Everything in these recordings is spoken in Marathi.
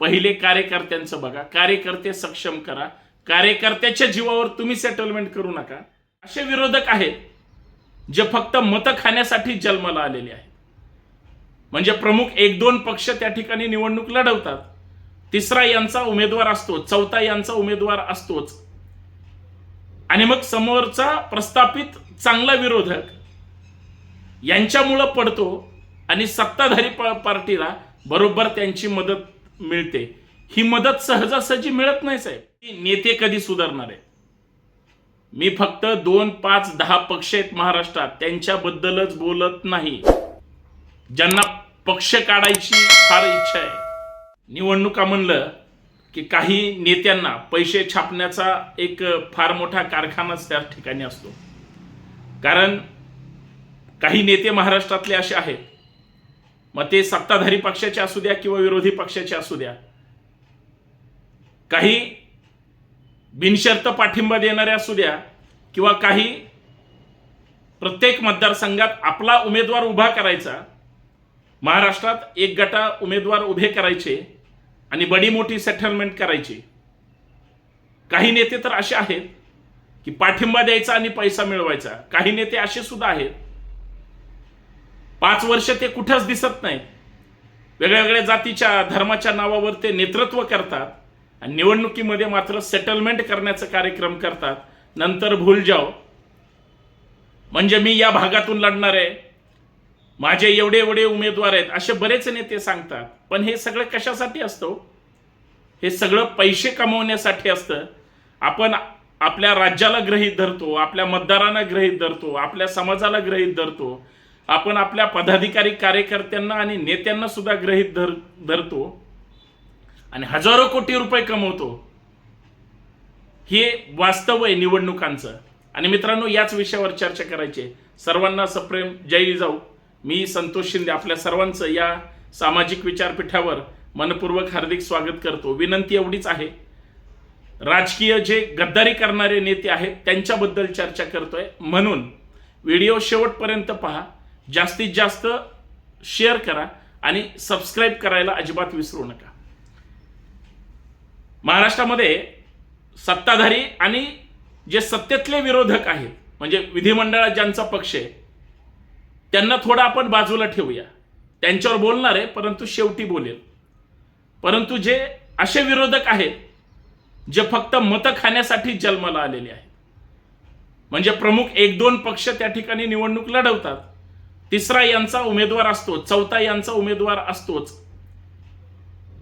पहिले कार्यकर्त्यांचं बघा. कार्यकर्ते सक्षम करा. कार्यकर्त्याच्या जीवावर तुम्ही सेटलमेंट करू नका. असे विरोधक आहेत जे फक्त मतं खाण्यासाठी जन्माला आलेले आहेत. म्हणजे प्रमुख एक दोन पक्ष त्या ठिकाणी निवडणूक लढवतात. तिसरा यांचा उमेदवार असतो चौथा यांचा उमेदवार असतोच. आणि मग समोरचा प्रस्थापित चांगला विरोधक यांच्यामुळं पडतो आणि सत्ताधारी पार्टीला बरोबर त्यांची मदत मिळते. ही मदत सहजासहजी मिळत नाही साहेब. नेते कधी सुधारणार आहे मी फक्त दोन पाच दहा पक्ष आहेत महाराष्ट्रात. त्यांच्याबद्दलच बोलत नाही. ज्यांना पक्ष काढायची फार इच्छा आहे. निवडणुका म्हणलं की काही नेत्यांना पैसे छापण्याचा एक फार मोठा कारखानाच त्या ठिकाणी असतो. कारण काही नेते महाराष्ट्रातले असे आहेत. मग ते सत्ताधारी पक्षाचे असू द्या किंवा विरोधी पक्षाचे असू द्या. काही बिनशर्त पाठिंबा देणारे असू द्या किंवा काही प्रत्येक मतदारसंघात आपला उमेदवार उभा करायचा. महाराष्ट्रात एक गटा उमेदवार उभे करायचे आणि बडी मोठी सेटलमेंट करायची. काही नेते तर असे आहेत की पाठिंबा द्यायचा आणि पैसा मिळवायचा. काही नेते असे सुद्धा आहेत पाच वर्ष ते कुठंच दिसत नाहीत वेगळ्या वेगळ्या जातीच्या धर्माच्या नावावर ते नेतृत्व करतात आणि निवडणुकीमध्ये मात्र सेटलमेंट करण्याचा कार्यक्रम करतात. नंतर भूल जाओ. म्हणजे मी या भागातून लढणार आहे. माझे एवढे एवढे उमेदवार आहेत. असे बरेच नेते सांगतात. पण हे सगळं कशासाठी असतो? हे सगळं पैसे कमवण्यासाठी असतं. आपण आपल्या राज्याला ग्रहीत धरतो आपल्या मतदारांना ग्रहीत धरतो आपल्या समाजाला ग्रहीत धरतो. आपण आपल्या पदाधिकारी कार्यकर्त्यांना आणि नेत्यांना सुद्धा ग्रहित धर धरतो आणि हजारो कोटी रुपये कमवतो. हे वास्तव आहे निवडणुकांचं. आणि मित्रांनो याच विषयावर चर्चा करायची आहे. सर्वांना सप्रेम. जय जाऊ मी संतोष शिंदे आपल्या सर्वांचं या सामाजिक विचारपीठावर मनपूर्वक हार्दिक स्वागत करतो. विनंती एवढीच आहे. राजकीय जे गद्दारी करणारे नेते आहेत त्यांच्याबद्दल चर्चा करतोय. म्हणून व्हिडिओ शेवटपर्यंत पहा. जास्तीत जास्त शेअर करा आणि सबस्क्राईब करायला अजिबात विसरू नका. महाराष्ट्रामध्ये सत्ताधारी आणि जे सत्तेतले विरोधक आहेत म्हणजे विधिमंडळात ज्यांचा पक्ष आहे त्यांना थोडं आपण बाजूला ठेवूया. त्यांच्यावर बोलणार आहे परंतु शेवटी बोलेल. परंतु जे असे विरोधक आहेत जे फक्त मतं खाण्यासाठी जन्माला आलेले आहेत म्हणजे प्रमुख एक दोन पक्ष त्या ठिकाणी निवडणूक लढवतात तिसरा यांचा उमेदवार असतो चौथा यांचा उमेदवार असतोच.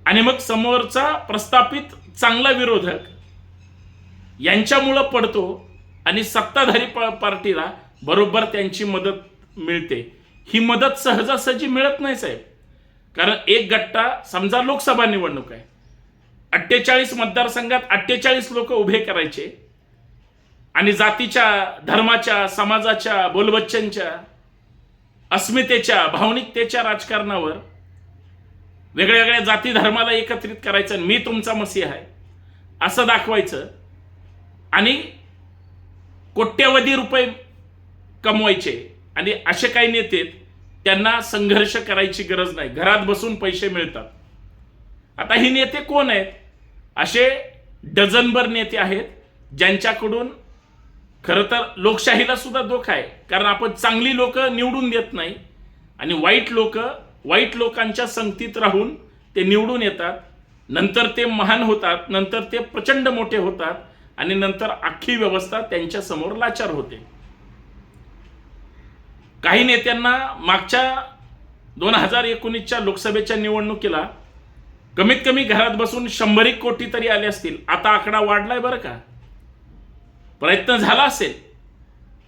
आणि मग समोरचा प्रस्थापित चांगला विरोधक यांच्यामुळं पडतो आणि सत्ताधारी प- पार्टीला बरोबर त्यांची मदत मिळते. ही मदत सहजासहजी मिळत नाही साहेब. कारण एक गट्टा समजा लोकसभा निवडणूक आहे. अठ्ठेचाळीस मतदारसंघात अठ्ठेचाळीस लोक उभे करायचे. आणि जातीच्या धर्माच्या समाजाच्या बोलबच्चनच्या अस्मितेच्या भावनिकतेच्या राजकारणावर वेगळ्या वेगळ्या जाती धर्माला एकत्रित करायचं आणि मी तुमचा मसीह आहे असं दाखवायचं आणि कोट्यवधी रुपये कमवायचे आणि असे काही नेते त्यांना संघर्ष करायची गरज नाही. घरात बसून पैसे मिळतात. आता ही नेते कोण आहेत? असे डझनभर नेते आहेत ज्यांच्याकडून खरं तर लोकशाहीला सुद्धा धोका आहे. कारण आपण चांगली लोक निवडून देत नाही आणि वाईट लोक वाईट लोकांच्या संगतीत राहून ते निवडून येतात. नंतर ते महान होतात नंतर ते प्रचंड मोठे होतात आणि नंतर अख्खी व्यवस्था त्यांच्यासमोर लाचार होते. काही नेत्यांना मागच्या दोन हजार एकोणीसच्या लोकसभेच्या निवडणुकीला कमीत कमी घरात बसून शंभर एक कोटी तरी आले असतील. आता आकडा वाढलाय बरं का? प्रयत्न झाला असेल.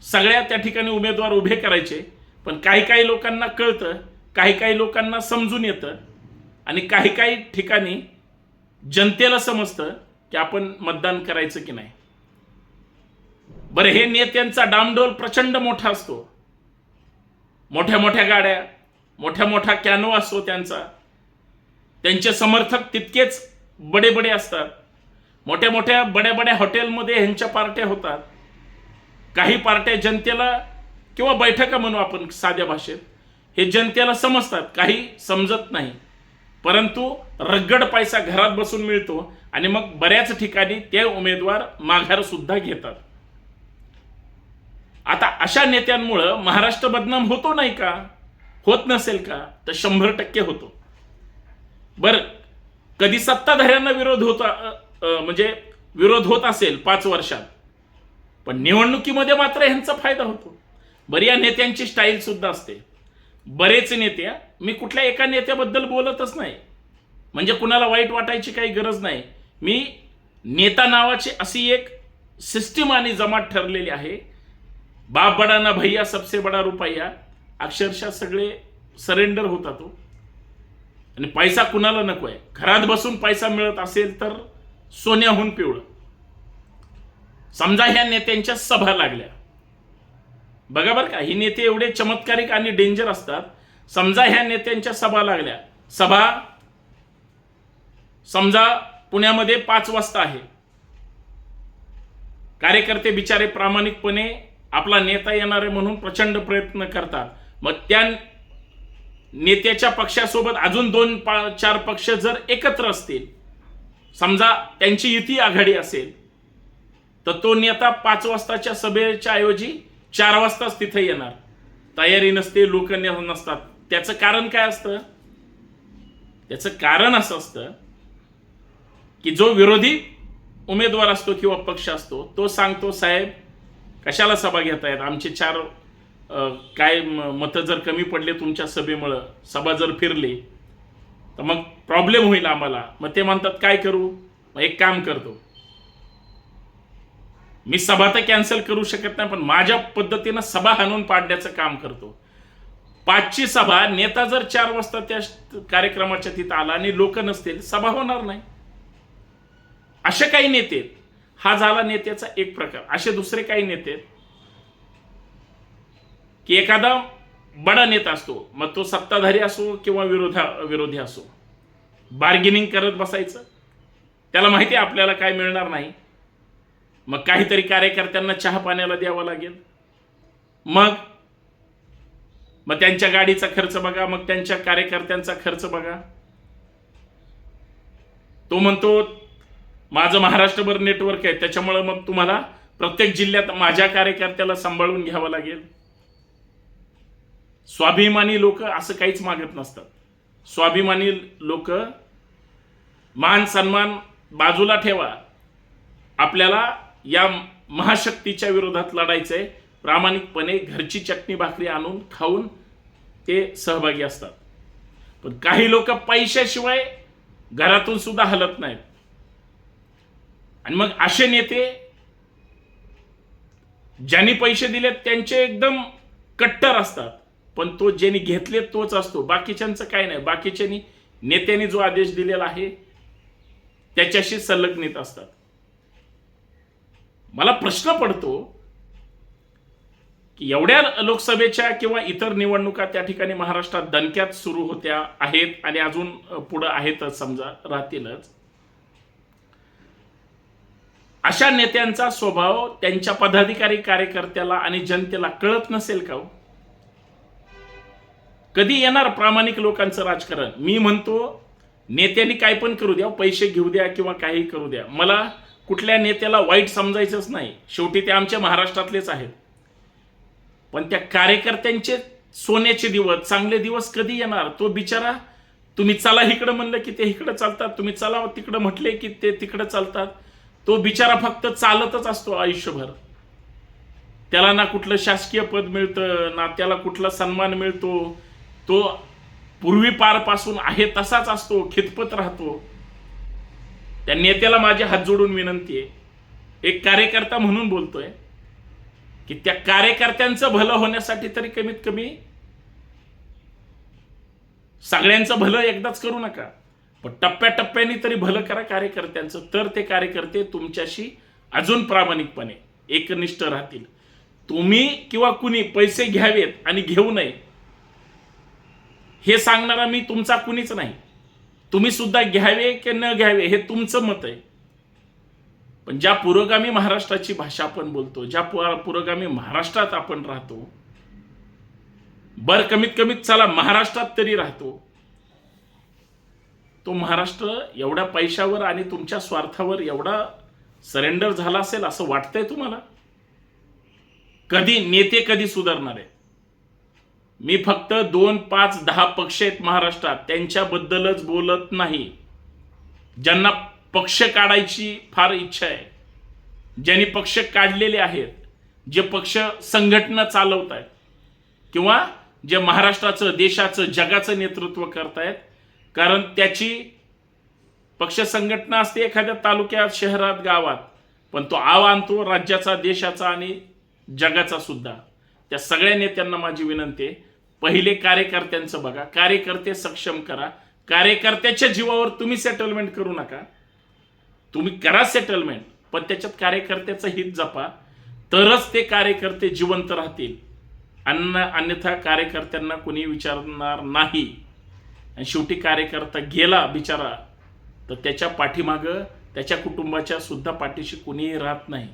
सगळ्या त्या ठिकाणी उमेदवार उभे करायचे पण काही काही लोकांना कळतं काही काही लोकांना समजून येतं आणि काही काही ठिकाणी जनतेला समजतं की आपण मतदान करायचं की नाही. बरं हे नेत्यांचा डामडोल प्रचंड मोठा असतो. मोठ्या मोठ्या गाड्या मोठ्या मोठा कॅनो असतो त्यांचा. त्यांचे समर्थक तितकेच बडे बडे असतात. मोठ्या मोठ्या बड्या बड्या हॉटेलमध्ये ह्यांच्या पार्ट्या होतात. काही पार्ट्या जनतेला किंवा बैठका म्हणू आपण साध्या भाषेत हे जनतेला समजतात काही समजत नाही. परंतु रगड पैसा घरात बसून मिळतो आणि मग बऱ्याच ठिकाणी ते उमेदवार माघार सुद्धा घेतात. आता अशा नेत्यांमुळं महाराष्ट्र बदनाम होतो नाही का? होत नसेल का? तर शंभर टक्के होतो. बर कधी सत्ताधाऱ्यांना विरोध होता म्हणजे विरोध होत असेल पाच वर्षात पण निवडणुकीमध्ये मात्र ह्यांचा फायदा होतो. बरं या नेत्यांची स्टाईल सुद्धा असते. बरेच नेते मी कुठल्या एका नेत्याबद्दल बोलतच नाही. म्हणजे कुणाला वाईट वाटायची काही गरज नाही. मी नेता नावाची अशी एक सिस्टीम आणि जमात ठरलेली आहे. बाप बडा ना भैया सबसे बडा रुपया अक्षरशः सगळे सरेंडर होता तो आणि पैसा कुणाला नको आहे घरात बसून पैसा मिळत असेल तर सोन्याहून पिवळं. समजा ह्या नेत्यांच्या सभा लागल्या. बघा बरं का ही नेते एवढे चमत्कारिक आणि डेंजर असतात. समजा ह्या नेत्यांच्या सभा लागल्या. सभा समजा पुण्यामध्ये पाच वाजता आहे. कार्यकर्ते बिचारे प्रामाणिकपणे आपला नेता येणार आहे म्हणून प्रचंड प्रयत्न करतात. मग त्या नेत्याच्या पक्षासोबत अजून दोन पा चार पक्ष जर एकत्र असतील समजा त्यांची युती आघाडी असेल तर तो नेता पाच वाजताच्या सभेच्या ऐवजी चार वाजताच तिथे येणार. तयारी नसते लोक नसतात. त्याचं कारण काय असतं? त्याचं कारण असं असतं की जो विरोधी उमेदवार असतो किंवा पक्ष असतो तो सांगतो साहेब कशाला सभा घेतायत? आमचे चार काय मतं जर कमी पडले तुमच्या सभेमुळं सभा जर फिरली तर मग प्रॉब्लेम होईल आम्हाला. मग ते म्हणतात काय करू? मग एक काम करतो. मी सभा तर कॅन्सल करू शकत नाही पण माझ्या पद्धतीनं सभा हाणून पाडण्याचं काम करतो. पाचची सभा नेता जर चार वाजता त्या कार्यक्रमाच्या तिथं आला आणि लोक नसतील सभा होणार नाही. असे काही नेते हा झाला नेत्याचा एक प्रकार. असे दुसरे काही नेते की एखादा बडा नेता असतो मग तो सत्ताधारी असो किंवा विरोधा विरोधी असो. बार्गेनिंग करत बसायचं. त्याला माहिती आहे आपल्याला काय मिळणार नाही. मग काहीतरी कार्यकर्त्यांना चहा पाण्याला द्यावा लागेल. मग मग त्यांच्या गाडीचा खर्च बघा मग त्यांच्या कार्यकर्त्यांचा खर्च बघा. तो म्हणतो माझं महाराष्ट्रभर नेटवर्क आहे त्याच्यामुळं मग तुम्हाला प्रत्येक जिल्ह्यात माझ्या कार्यकर्त्याला सांभाळून घ्यावं लागेल. स्वाभिमानी लोक असं काहीच मागत नसतात. स्वाभिमानी लोक मान सन्मान बाजूला ठेवा. आपल्याला या महाशक्तीच्या विरोधात लढायचंय. प्रामाणिकपणे घरची चटणी भाकरी आणून खाऊन ते सहभागी असतात. पण काही लोक पैशाशिवाय घरातून सुद्धा हलत नाहीत. आणि मग असे नेते ज्यांनी पैसे दिलेत त्यांचे एकदम कट्टर असतात. पण तो ज्यांनी घेतले तोच असतो. बाकीच्यांचं काय नाही. बाकीच्यांनी नेत्यांनी जो आदेश दिलेला आहे त्याच्याशी संलग्नित असतात. मला प्रश्न पडतो की एवढ्या लोकसभेच्या किंवा इतर निवडणुका त्या ठिकाणी महाराष्ट्रात दणक्यात सुरू होत्या आहेत आणि अजून पुढं आहेतच समजा राहतीलच. अशा नेत्यांचा स्वभाव त्यांच्या पदाधिकारी कार्यकर्त्याला आणि जनतेला कळत नसेल का हो? कधी येणार प्रामाणिक लोकांचं राजकारण? मी म्हणतो नेत्यांनी काय पण करू द्या पैसे घेऊ द्या किंवा काही करू द्या. मला कुठल्या नेत्याला वाईट समजायचंच नाही. शेवटी ते आमच्या महाराष्ट्रातलेच आहेत. पण त्या कार्यकर्त्यांचे सोन्याचे दिवस चांगले दिवस कधी येणार? तो बिचारा तुम्ही चला इकडं म्हणलं की ते इकडं चालतात तुम्ही चला तिकडं म्हटले की ते तिकडं चालतात. तो बिचारा फक्त चालतच असतो आयुष्यभर. त्याला ना कुठलं शासकीय पद मिळतं ना त्याला कुठला सन्मान मिळतो तो पूर्वीपारपासून आहे तसाच असतो खितपत राहतो. त्या नेत्याला माझे हात जोडून विनंती आहे. एक कार्यकर्ता म्हणून बोलतोय की त्या कार्यकर्त्यांचं भलं होण्यासाठी तरी कमीत कमी सगळ्यांचं भलं एकदाच करू नका. पण टप्प्याटप्प्याने तरी भलं करा कार्यकर्त्यांचं. तर ते कार्यकर्ते तुमच्याशी अजून प्रामाणिकपणे एकनिष्ठ राहतील. तुम्ही किंवा कुणी पैसे घ्यावेत आणि घेऊ नये हे सांगणारा मी तुमचा कुणीच नाही. तुम्ही सुद्धा घ्यावे की न घ्यावे हे तुमचं मत आहे. पण ज्या पुरोगामी महाराष्ट्राची भाषा आपण बोलतो ज्या पुरोगामी महाराष्ट्रात आपण राहतो बर कमीत कमीत चला महाराष्ट्रात तरी राहतो. तो महाराष्ट्र एवढ्या पैशावर आणि तुमच्या स्वार्थावर एवढा सरेंडर झाला असेल असं वाटतंय तुम्हाला? कधी नेते कधी सुधारणार आहे मी फक्त दोन पाच दहा पक्ष आहेत महाराष्ट्रात त्यांच्याबद्दलच बोलत नाही. ज्यांना पक्ष काढायची फार इच्छा आहे. ज्यांनी पक्ष काढलेले आहेत जे पक्ष संघटना चालवत आहेत किंवा जे महाराष्ट्राचं देशाचं जगाचं नेतृत्व करतायत कारण त्याची पक्ष संघटना असते एखाद्या तालुक्यात शहरात गावात पण तो आव आणतो राज्याचा देशाचा आणि जगाचा सुद्धा. त्या सगळ्या नेत्यांना माझी विनंती आहे पहिले कार्यकर्त्यांचं बघा. कार्यकर्ते सक्षम करा. कार्यकर्त्याच्या जीवावर तुम्ही सेटलमेंट करू नका. तुम्ही करा सेटलमेंट पण त्याच्यात कार्यकर्त्याचं हित जपा. तरच ते कार्यकर्ते जिवंत राहतील. अन्न अन्यथा कार्यकर्त्यांना कोणी विचारणार नाही. आणि शेवटी कार्यकर्ता गेला बिचारा तर त्याच्या पाठीमागं त्याच्या कुटुंबाच्या सुद्धा पाठीशी कुणीही राहत नाही.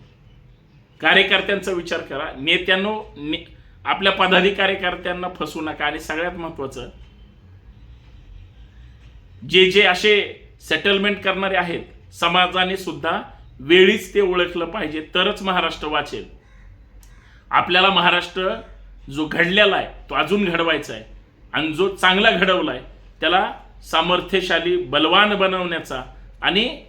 कार्यकर्त्यांचा विचार करा. नेत्यांनो ने आपल्या पदाधिकारी कार्यकर्त्यांना फसू नका. आणि सगळ्यात महत्त्वाचं जे जे असे सेटलमेंट करणारे आहेत समाजाने सुद्धा वेळीच ते ओळखलं पाहिजे. तरच महाराष्ट्र वाचेल. आपल्याला महाराष्ट्र जो घडलेला आहे तो अजून घडवायचा आहे. आणि जो चांगला घडवला आहे त्याला सामर्थ्यशाली बलवान बनवण्याचा आणि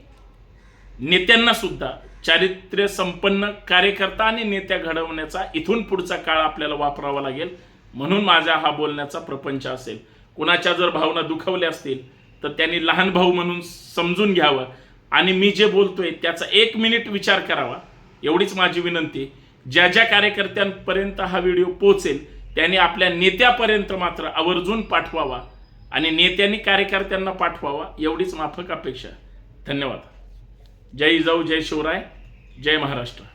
नेत्यांना सुद्धा चारित्र्य संपन्न कार्यकर्ता आणि नेत्या घडवण्याचा इथून पुढचा काळ आपल्याला वापरावा लागेल. म्हणून माझा हा बोलण्याचा प्रपंच असेल. कुणाच्या जर भावना दुखवल्या असतील तर त्यांनी लहान भाऊ म्हणून समजून घ्यावं. आणि मी जे बोलतोय त्याचा एक मिनिट विचार करावा. एवढीच माझी विनंती. ज्या ज्या कार्यकर्त्यांपर्यंत हा व्हिडिओ पोहोचेल त्यांनी आपल्या नेत्यापर्यंत मात्र आवर्जून पाठवावा. आणि नेत्यांनी कार्यकर्त्यांना पाठवावा एवढीच माफक अपेक्षा. धन्यवाद. जय जाऊ जय शिवराय जय महाराष्ट्र.